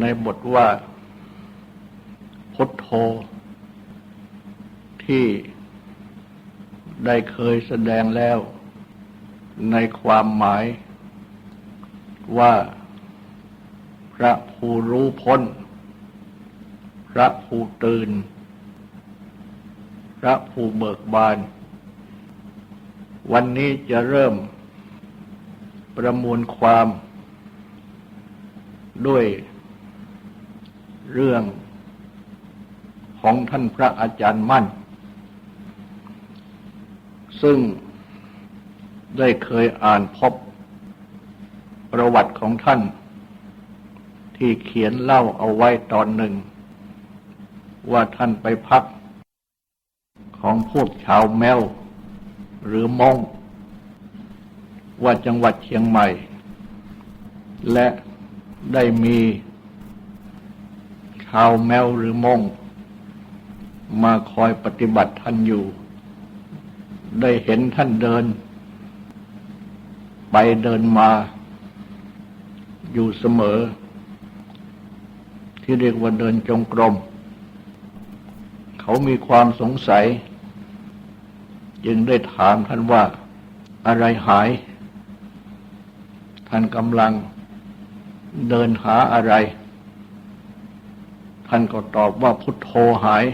ในบทว่า พุทโธ ที่ได้เคยแสดงแล้ว ในความหมายว่า พระผู้รู้พ้น พระผู้ตื่น พระผู้เบิกบาน วันนี้จะเริ่มประมวลความด้วย เรื่องของท่านพระอาจารย์มั่น ซึ่งได้เคยอ่านพบประวัติของท่าน ที่เขียนเล่าเอาไว้ตอนหนึ่ง ว่าท่านไปพักของพวกชาวแมวหรือมงว่าจังหวัดเชียงใหม่ และได้มี ชาวแมวหรือมงมาคอยปฏิบัติท่านอยู่ ได้เห็นท่านเดิน ไปเดินมา อยู่เสมอ ที่เรียกว่าเดินจงกรม เขามีความสงสัย จึงได้ถามท่านว่าอะไรหาย ท่านกำลังเดินหาอะไร ท่านก็ตอบว่าพุทโธหาย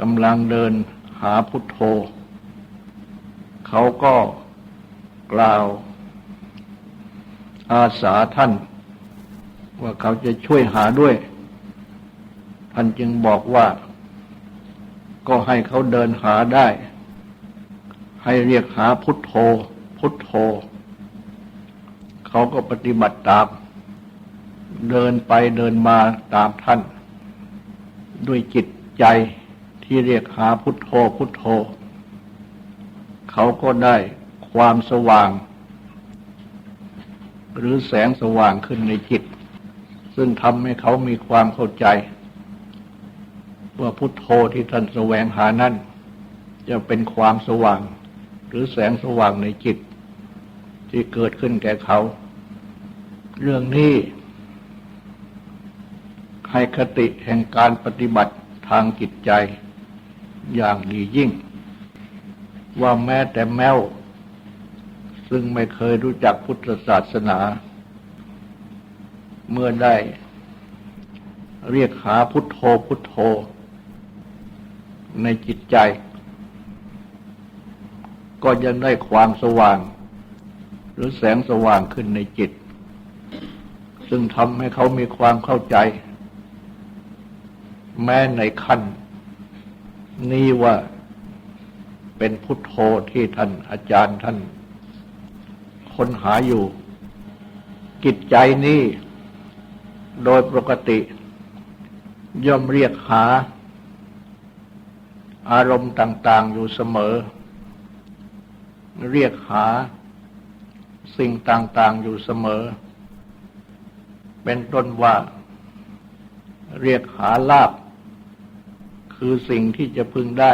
กำลังเดินหาพุทโธ เขาก็กล่าว อาสาท่าน ว่าเขาจะช่วยหาด้วย ท่านจึงบอกว่า ก็ให้เขาเดินหาได้ ให้เรียกหาพุทโธ พุทโธ เขาก็ปฏิบัติตาม เดินไปเดินมาตามท่าน ด้วยจิตใจที่เรียกหาพุทโธพุทโธ เขาก็ได้ความสว่าง หรือแสงสว่างขึ้นในจิต ซึ่งทำให้เขามีความเข้าใจ ว่าพุทโธที่ท่านแสวงหานั้นจะเป็นความสว่าง หรือแสงสว่างในจิต ที่เกิดขึ้นแก่เขา เรื่องนี้ ให้คติแห่งการปฏิบัติทางจิตใจ อย่างดียิ่ง ว่าแม้แต่แมว ซึ่งไม่เคยรู้จักพุทธศาสนา เมื่อได้ เรียกหาพุทโธพุทโธ ในจิตใจ ก็ยังได้ความสว่าง หรือแสงสว่างขึ้นในจิตซึ่งทำให้เขามีความเข้าใจ แม้ในขั้น นี้ว่าเป็นพุทโธที่ท่านอาจารย์ท่านค้นหาอยู่ กิจใจนี้โดยปกติ ย่อมเรียกหา อารมณ์ต่าง ๆ อยู่เสมอ เรียกหาสิ่งต่าง ๆ อยู่เสมอ เป็นต้นว่า เรียกหาลาบ คือสิ่งที่จะพึงได้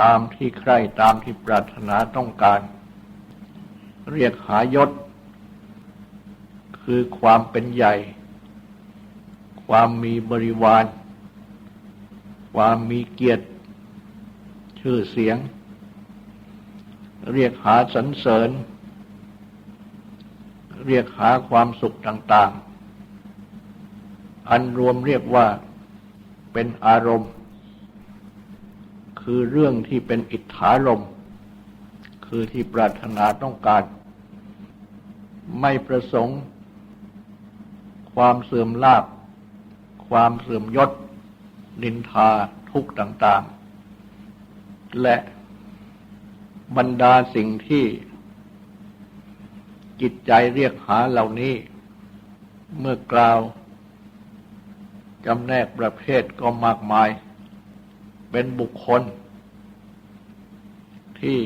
ตามที่ใคร่ตามที่ปรารถนาต้องการ เรียกหายศ คือความเป็นใหญ่ ความมีบริวาร ความมีเกียรติ ชื่อเสียง เรียกหาสรรเสริญ เรียกหาความสุขต่าง ๆอันรวมเรียกว่า เป็นอารมณ์ คือเรื่องที่เป็นอิทธารมคือที่ปรารถนาต้องการ ไม่ประสงค์ ความเสื่อมลาภความเสื่อมยศ นินทาทุกต่าง ๆ และบรรดาสิ่งที่ จิตใจเรียกหาเหล่านี้ เมื่อกล่าว จำแนกประเภทก็มากมาย เป็นบุคคล ที่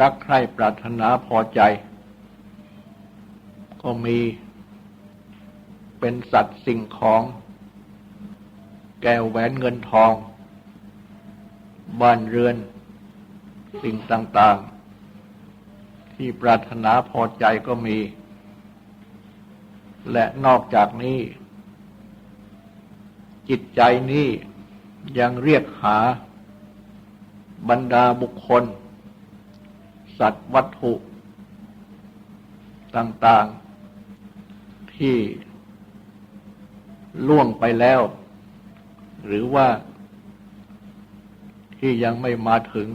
รักใคร่ปรารถนาพอใจ ก็มีเป็นสัตว์สิ่งของ แก้วแหวนเงินทอง บ้านเรือน สิ่งต่างๆ ที่ปรารถนาพอใจก็มี และนอกจากนี้ จิตใจนี้ยังเรียกหาบรรดาบุคคล สัตว์วัตถุ ต่างๆ ที่ล่วงไปแล้ว หรือว่าที่ยังไม่มาถึง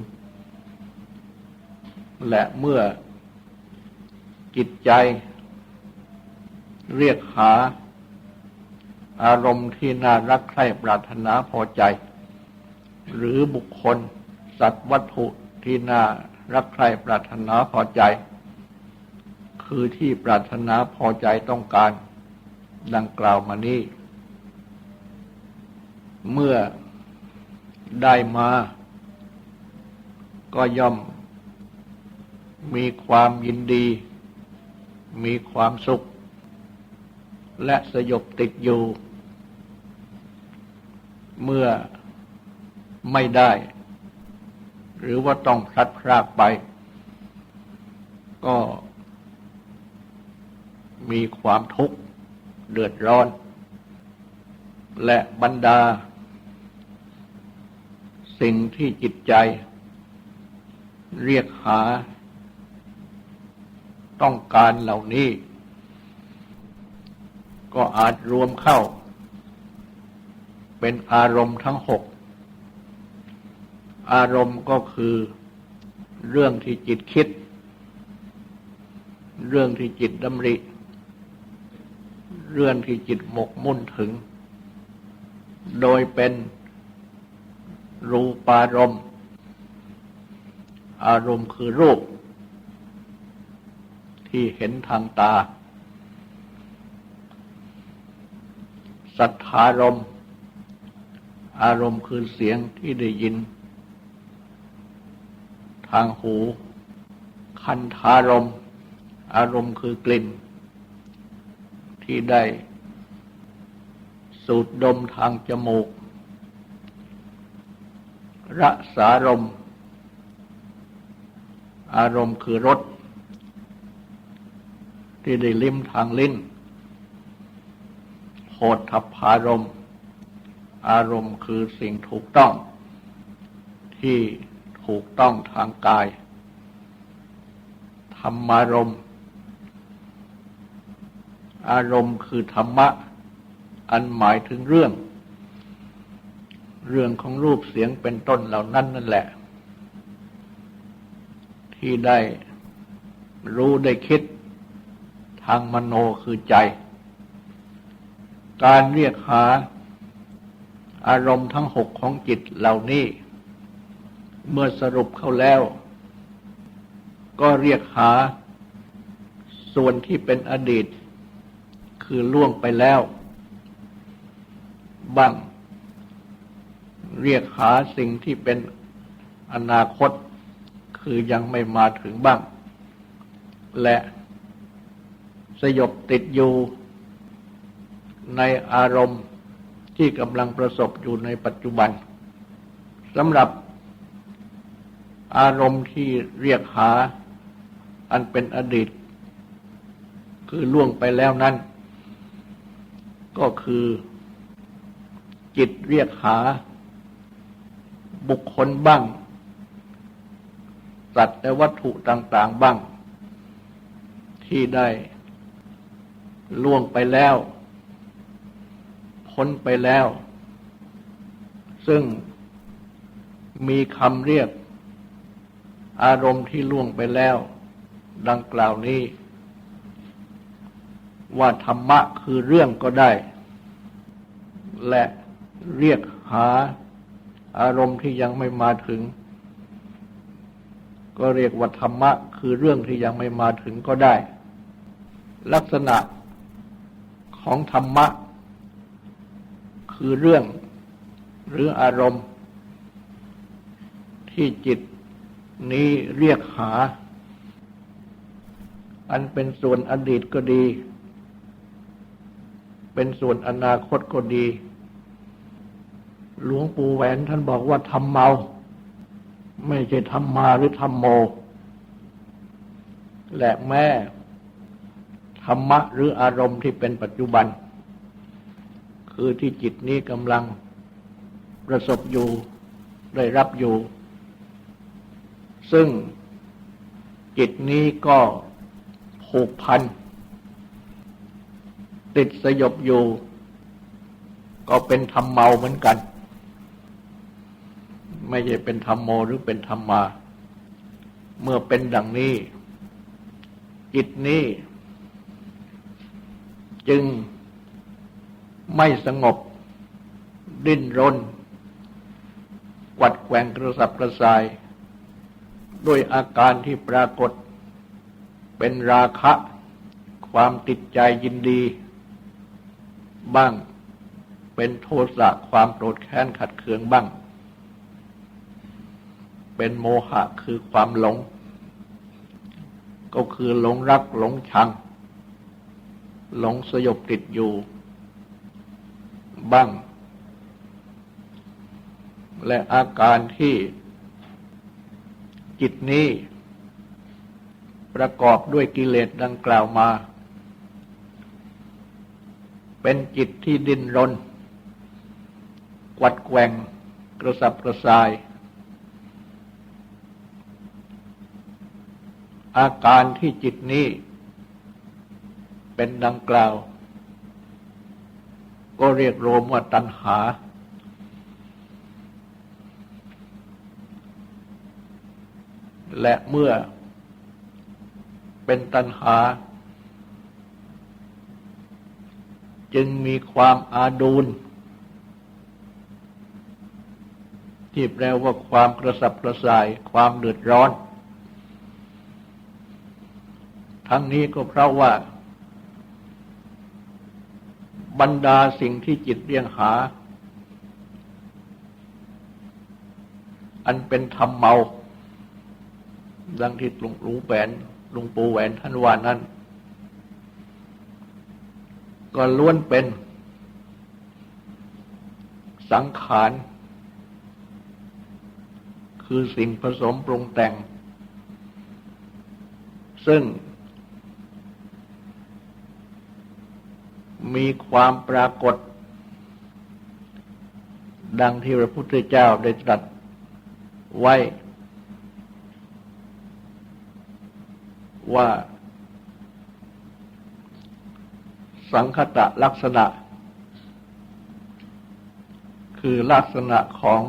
และเมื่อจิตใจเรียกหา อารมณ์ที่น่ารักใคร่ปรารถนาพอใจ หรือบุคคล สัตว์วัตถุที่น่ารักใคร่ปรารถนาพอใจ คือที่ปรารถนาพอใจต้องการ ดังกล่าวมานี้ เมื่อได้มา ก็ย่อม มีความยินดี มีความสุข และสยบติดอยู่ เมื่อไม่ได้ หรือว่าต้องพลัดพรากไป ก็มีความทุกข์เดือดร้อน และบรรดา สิ่งที่จิตใจ เรียกหา ต้องการเหล่านี้ ก็อาจรวมเข้า เป็นอารมณ์ทั้งหก อารมณ์ก็คือเรื่องที่จิตคิด เรื่องที่จิตดำริ เรื่องที่จิตหมกมุ่นถึง โดยเป็นรูปารมณ์ อารมณ์คือรูป ที่เห็นทางตา สัทธารมณ์ อารมณ์คือเสียงที่ได้ยิน ทางหู คันธารม อารมณ์คือกลิ่น ที่ได้สูดดมทางจมูก รสารม อารมณ์คือรสที่ได้ลิ้มทางลิ้นโหดทัพพารม อารมณ์คือสิ่งถูกต้อง ที่ถูกต้องทางกาย ธรรมารมอารมณ์คือธรรมะ อันหมายถึงเรื่อง เรื่องของรูปเสียงเป็นต้นเหล่านั้นนั่นแหละ ที่ได้รู้ได้คิดทางมโนคือใจ การเรียกหา อารมณ์ทั้งหกของจิตเหล่านี้ เมื่อสรุปเข้าแล้ว ก็เรียกหา ส่วนที่เป็นอดีต คือล่วงไปแล้ว บ้าง เรียกหาสิ่งที่เป็นอนาคต คือยังไม่มาถึงบ้าง และสยบติดอยู่ในอารมณ์ ที่กำลังประสบอยู่ในปัจจุบันสำหรับอารมณ์ที่เรียกหาอันเป็นอดีต คือล่วงไปแล้วนั้น ก็คือจิตเรียกหาบุคคลบ้าง สัตว์และวัตถุต่าง ๆบ้าง ที่ได้ล่วงไปแล้ว พ้นไปแล้ว ซึ่งมีคำเรียก อารมณ์ที่ล่วงไปแล้ว ดังกล่าวนี้ ว่าธรรมะคือเรื่องก็ได้ และเรียกหาอารมณ์ที่ยังไม่มาถึง ก็เรียกว่าธรรมะคือเรื่องที่ยังไม่มาถึงก็ได้ ลักษณะของธรรมะ คือเรื่องหรืออารมณ์ ที่จิตนี้เรียกหา อันเป็นส่วนอดีตก็ดี เป็นส่วนอนาคตก็ดี หลวงปู่แหวนท่านบอกว่าทำเมา ไม่ใช่ทำมาหรือทำโม และแม่ธรรมะหรืออารมณ์ที่เป็นปัจจุบัน คือที่จิตนี้กำลังประสบอยู่ได้รับอยู่ ซึ่งจิตนี้ก็ผูกพัน ติดสยบอยู่ ก็เป็นธรรมเมาเหมือนกัน ไม่ใช่เป็นธรรมโมหรือเป็นธรรมมา เมื่อเป็นดังนี้ จิตนี้ จึง ไม่สงบ ดิ้นรนกวัดแกว่งกระสับกระส่าย ด้วยอาการที่ปรากฏ เป็นราคะ ความติดใจยินดี บ้างเป็นโทสะความโกรธแค้นขัดเคืองบ้าง เป็นโมหะคือความหลง ก็คือหลงรักหลงชัง หลงสยบติดอยู่ บ้าง และอาการที่จิตนี้ ประกอบด้วยกิเลสดังกล่าวมา เป็นจิตที่ดิ้นรน กวัดแกว่งกระสับกระส่าย อาการที่จิตนี้เป็นดังกล่าว ก็เรียกรวมว่าตัณหา และเมื่อเป็นตัณหา จึงมีความอาดูลที่แปลว่าความกระสับกระส่าย ความเดือดร้อน ทั้งนี้ก็เพราะว่า บรรดาสิ่งที่จิตเรียงหา อันเป็นธรรมเมา ดังที่หลวงปู่แหวนหลวงปู่แหวนท่านว่านั้น ก็ล้วนเป็น สังขาร คือสิ่งผสมปรุงแต่ง ซึ่ง มีความปรากฏ ดังที่พระพุทธเจ้าได้ตรัสไว้ ว่า สังคตะลักษณะ คือลักษณะของ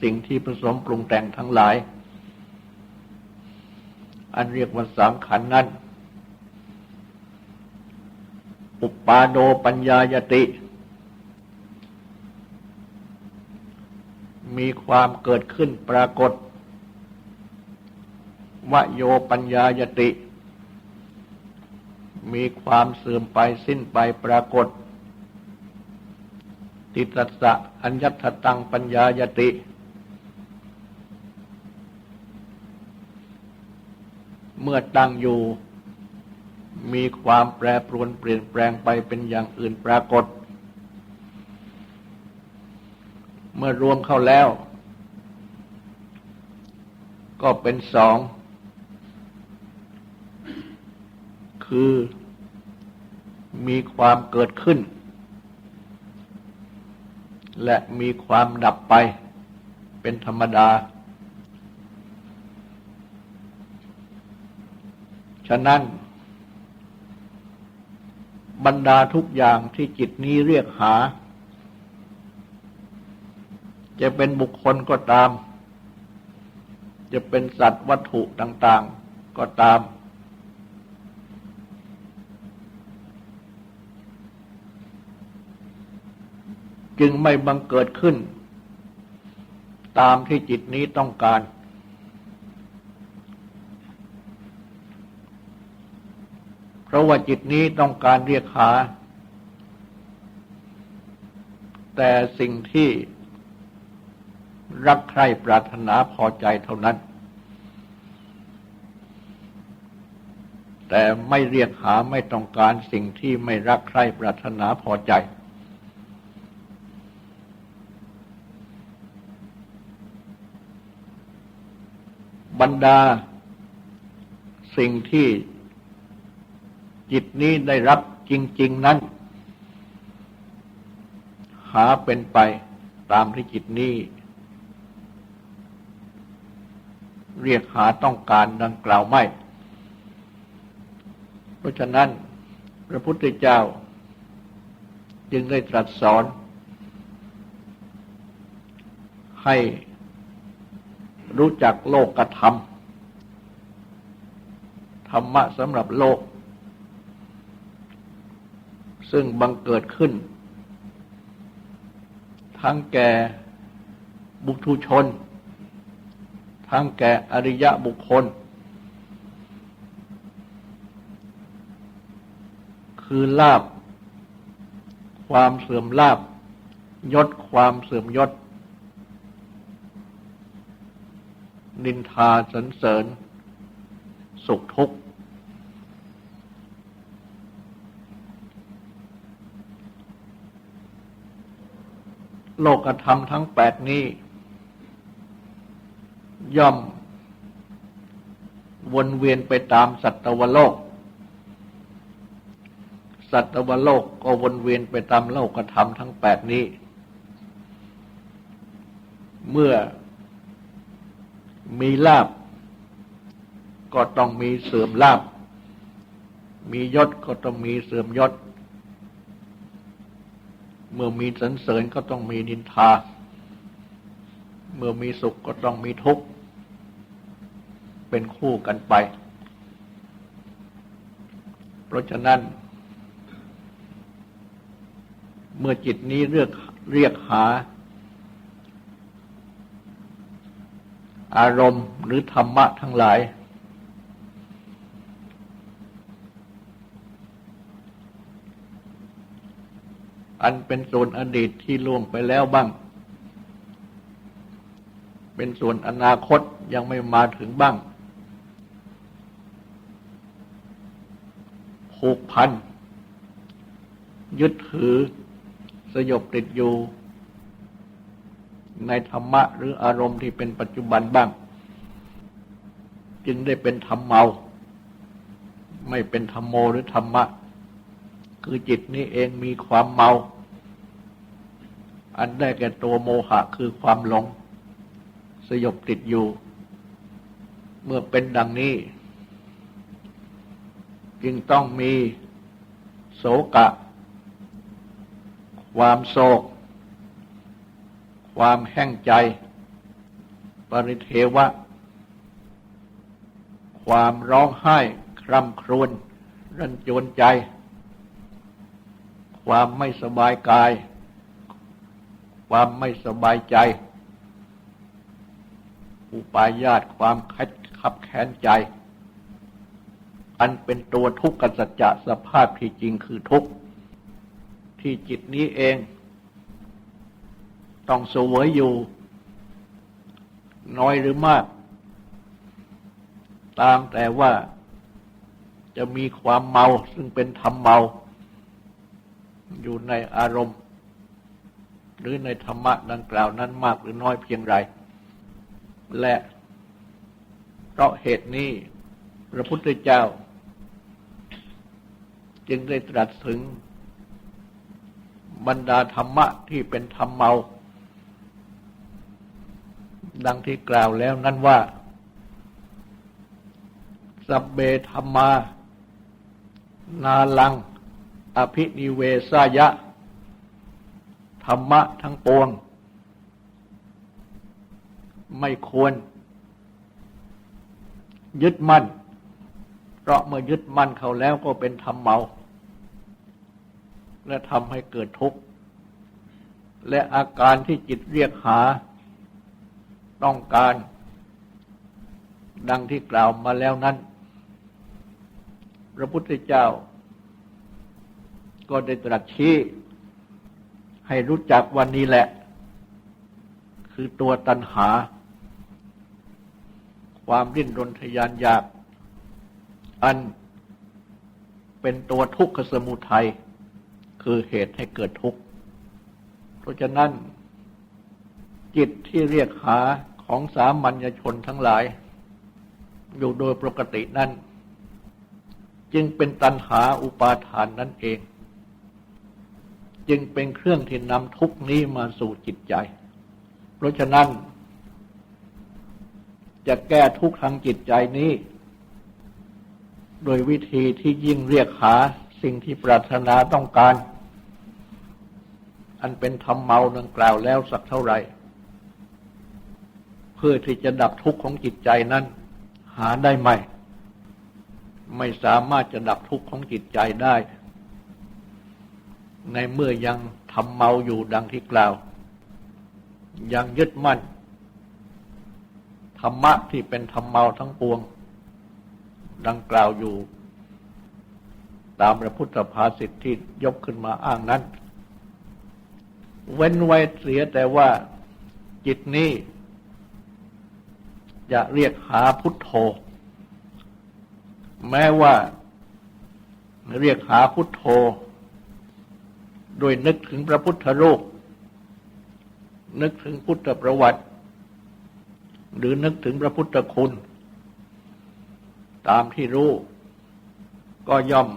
สิ่งที่ผสมปรุงแต่งทั้งหลาย อันเรียกว่าสามขันนั้น อุปาโดปัญญายติ มีความเกิดขึ้นปรากฏวโยปัญญายติ มีความเสื่อมไปสิ้นไปปรากฏ ติตัสสะอัญญตตังปัญญายติ เมื่อตั้งอยู่ มีความแปรปรวนเปลี่ยนแปลงไปเป็นอย่างอื่นปรากฏ เมื่อรวมเข้าแล้ว ก็เป็นสอง คือมีความเกิดขึ้น และมีความดับไปเป็นธรรมดา ฉะนั้น บรรดาทุกอย่างที่จิตนี้เรียกหา จะเป็นบุคคลก็ตาม จะเป็นสัตว์วัตถุต่าง ๆก็ตาม จึงไม่บังเกิดขึ้น ตามที่จิตนี้ต้องการ เพ ราะว่าจิตนี้ต้องการเรียกหา แต่สิ่งที่รักใคร่ปรารถนาพอใจเท่านั้น แต่ไม่เรียกหาไม่ต้องการสิ่งที่ไม่รักใคร่ปรารถนาพอใจ บรรดาสิ่งที่ จิตนี้ได้รับจริง ๆนั้น หาเป็นไปตามที่จิตนี้ เรียกหาต้องการดังกล่าวไม่ เพราะฉะนั้น พระพุทธเจ้า จึงได้ตรัสสอน ให้รู้จักโลกกระทำธรรมะสำหรับโลก ซึ่งบังเกิดขึ้น ทั้งแก่บุตุชน ทั้งแก่อริยะบุคคล คือลาบ ความเสื่อมลาบ ยศความเสื่อมยศ นินทาสรรเสริญ สุขทุกข์ โลกธรรมทั้งแปดนี้ ย่อม วนเวียนไปตามสัตวโลก สัตวโลกก็วนเวียนไปตามโลกธรรมทั้งแปดนี้ เมื่อมีลาบ ก็ต้องมีเสื่อมลาบ มียศก็ต้องมีเสื่อมยศ เมื่อมีสรรเสริญก็ต้องมีนินทา เมื่อมีสุขก็ต้องมีทุกข์ เป็นคู่กันไป เพราะฉะนั้น เมื่อจิตนี้เรียกเรียกหา อารมณ์หรือธรรมะทั้งหลาย อันเป็นส่วนอดีตที่ล่วงไปแล้วบ้าง เป็นส่วนอนาคตยังไม่มาถึงบ้าง ผูกพัน ยึดถือ สยบติดอยู่ ในธรรมะหรืออารมณ์ที่เป็นปัจจุบันบ้าง จึงได้เป็นธรรมเมา ไม่เป็นธรรมโมหรือธรรมะคือจิตนี้เองมีความเมา อันได้แก่ตัวโมหะคือความหลง สยบติดอยู่ เมื่อเป็นดังนี้ จึงต้องมีโศกะ ความโศก ความแห้งใจ ปริเทวะ ความร้องไห้คร่ำครวญรันจวนใจ ความไม่สบายกาย ความไม่สบายใจ อุปายาตความคัดขับแค้นใจ อันเป็นตัวทุกข์กสัจจะสภาพที่จริงคือทุกข์ ที่จิตนี้เอง ต้องเสวยอยู่ น้อยหรือมาก ตามแต่ว่าจะมีความเมาซึ่งเป็นธรรมเมา อยู่ในอารมณ์ หรือในธรรมะดังกล่าวนั้นมากหรือน้อยเพียงไร และเพราะเหตุนี้พระพุทธเจ้า จึงได้ตรัสถึงบรรดาธรรมะที่เป็นธรรมเมา ดังที่กล่าวแล้วนั้นว่า สัพเบธรรมา นาลัง อภินิเวสายะ ธรรมะทั้งปวง ไม่ควร ยึดมั่น เพราะเมื่อยึดมั่นเขาแล้วก็เป็นธรรมเมา และทำให้เกิดทุกข์ และอาการที่จิตเรียกหา ต้องการ ดังที่กล่าวมาแล้วนั้น พระพุทธเจ้า ก็ได้ตรัสชี้ ให้รู้จักวันนี้แหละ คือตัวตัณหา ความริ้นรนทยานอยาก อันเป็นตัวทุกขสมุทัย คือเหตุให้เกิดทุกข์ เพราะฉะนั้น จิตที่เรียกหาของสามัญชนทั้งหลาย อยู่โดยปกตินั้น จึงเป็นตัณหาอุปาทานนั่นเอง จึงเป็นเครื่องที่นำทุกนี้มาสู่จิตใจ เพราะฉะนั้น จะแก้ทุกทางจิตใจนี้ โดยวิธีที่ยิ่งเรียกหาสิ่งที่ปรารถนาต้องการ อันเป็นธรรมเมาดังกล่าวแล้วสักเท่าไหร่เพื่อที่จะดับทุกข์ของจิตใจนั้น หาได้ไหม ไม่สามารถจะดับทุกข์ของจิตใจได้ ในเมื่อยังทำเมาอยู่ดังที่กล่าว ยังยึดมั่น ธรรมะที่เป็นธรรมเมาทั้งปวง ดังกล่าวอยู่ ตามพระพุทธภาษิตที่ยกขึ้นมาอ้างนั้น เว้นไว้เสียแต่ว่าจิตนี้ จะเรียกหาพุทโธ แม้ว่าเรียกหาพุทโธ โดยนึกถึงพระพุทธรูป นึกถึงพุทธประวัติ หรือนึกถึงพระพุทธคุณ ตามที่รู้ ก็ย่อม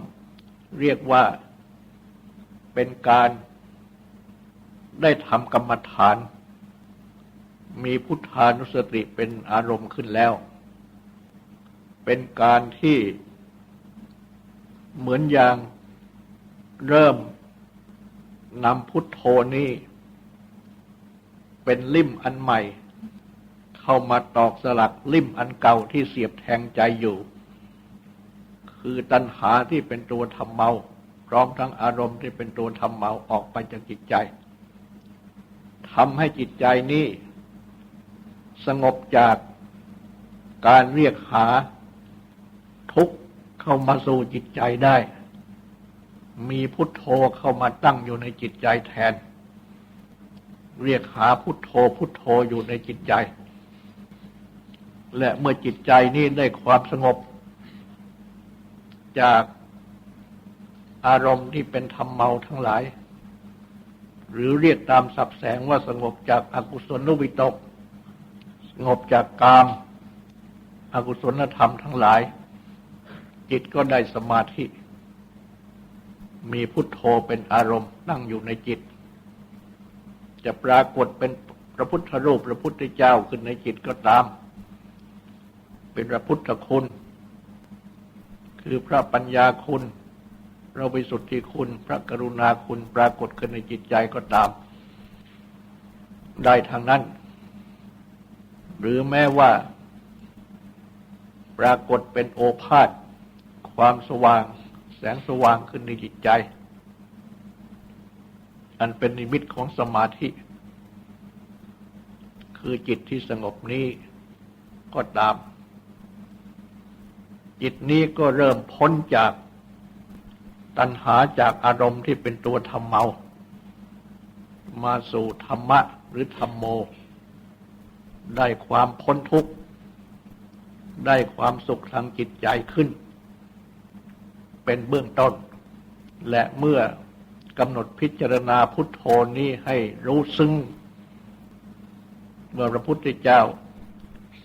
เรียกว่าเป็นการได้ทำกรรมฐาน มีพุทธานุสติเป็นอารมณ์ขึ้นแล้ว เป็นการที่เหมือนอย่างเริ่ม นำพุทโธนี้เป็นลิ่มอันใหม่ เข้ามาตอกสลักลิ่มอันเก่าที่เสียบแทงใจอยู่ คือตัณหาที่เป็นตัวทำเมา พร้อมทั้งอารมณ์ที่เป็นตัวทำเมาออกไปจากจิตใจทำให้จิตใจนี้ สงบจากการเรียกหาทุกข์เข้ามาสู่จิตใจได้ มีพุทโธเข้ามาตั้งอยู่ในจิตใจแทน เรียกหาพุทโธพุทโธอยู่ในจิตใจ และเมื่อจิตใจนี้ได้ความสงบ จากอารมณ์ที่เป็นธรรมเมาทั้งหลาย หรือเรียกตามสับแสงว่าสงบจากอากุศลนุวิตก สงบจากกามอากุศลธรรมทั้งหลาย จิตก็ได้สมาธิ มีพุทโธเป็นอารมณ์นั่งอยู่ในจิต จะปรากฏเป็นพระพุทธรูปพระพุทธเจ้าขึ้นในจิตก็ตาม เป็นพระพุทธคุณ คือพระปัญญาคุณพระวิสุทธิคุณ พระกรุณาคุณปรากฏขึ้นในจิตใจก็ตาม ได้ทางนั้น หรือแม้ว่าปรากฏเป็นโอภาษความสว่าง แสงสว่างขึ้นในจิตใจ อันเป็นนิมิตของสมาธิ คือจิตที่สงบนี้ก็ตาม จิตนี้ก็เริ่มพ้นจากตัณหาจากอารมณ์ที่เป็นตัวธรรมเมา มาสู่ธรรมะหรือธรรมโม ได้ความพ้นทุกข์ ได้ความสุขทางจิตใจขึ้น เป็นเบื้องต้น และเมื่อกำหนดพิจารณาพุทโธนี้ให้รู้ซึ้งเมื่อพระพุทธเจ้า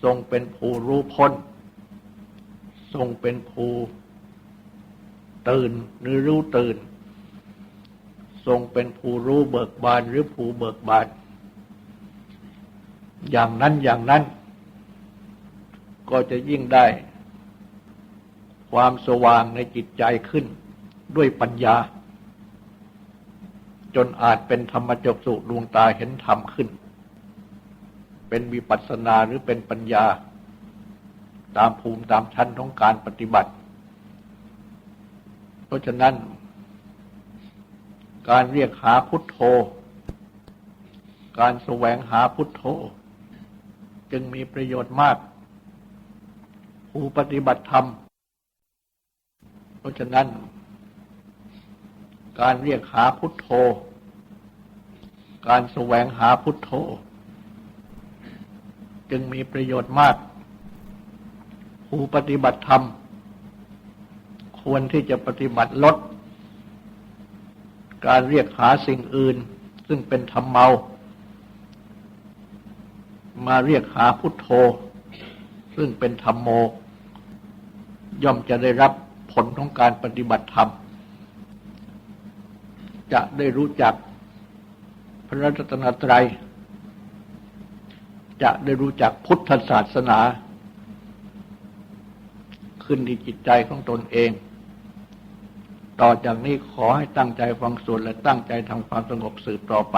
ทรงเป็นผู้รู้พ้น ทรงเป็นผู้ตื่นหรือรู้ตื่น ทรงเป็นผู้รู้เบิกบานหรือผู้เบิกบาน อย่างนั้นอย่างนั้น ก็จะยิ่งได้ ความสว่างในจิตใจขึ้นด้วยปัญญา จนอาจเป็นธรรมจักสุดวงตาเห็นธรรมขึ้น เป็นวิปัสสนาหรือเป็นปัญญา ตามภูมิตามชั้นของการปฏิบัติ เพราะฉะนั้น การเรียกหาพุทโธ การแสวงหาพุทโธ จึงมีประโยชน์มาก ผู้ปฏิบัติธรรม ราะฉะนั้น การเรียกหาพุทโธ การแสวงหาพุทโธ จึงมีประโยชน์มาก ผู้ปฏิบัติธรรม ควรที่จะปฏิบัติลด การเรียกหาสิ่งอื่น ซึ่งเป็นธรรมเมา มาเรียกหาพุทโธ ซึ่งเป็นธรรมโม ย่อมจะได้รับ ผลของการปฏิบัติธรรม จะได้รู้จักพระรัตนตรัย จะได้รู้จักพุทธศาสนา ขึ้นที่จิตใจของตนเอง ต่อจากนี้ขอให้ตั้งใจฟังสวดและตั้งใจทำความสงบสืบต่อไป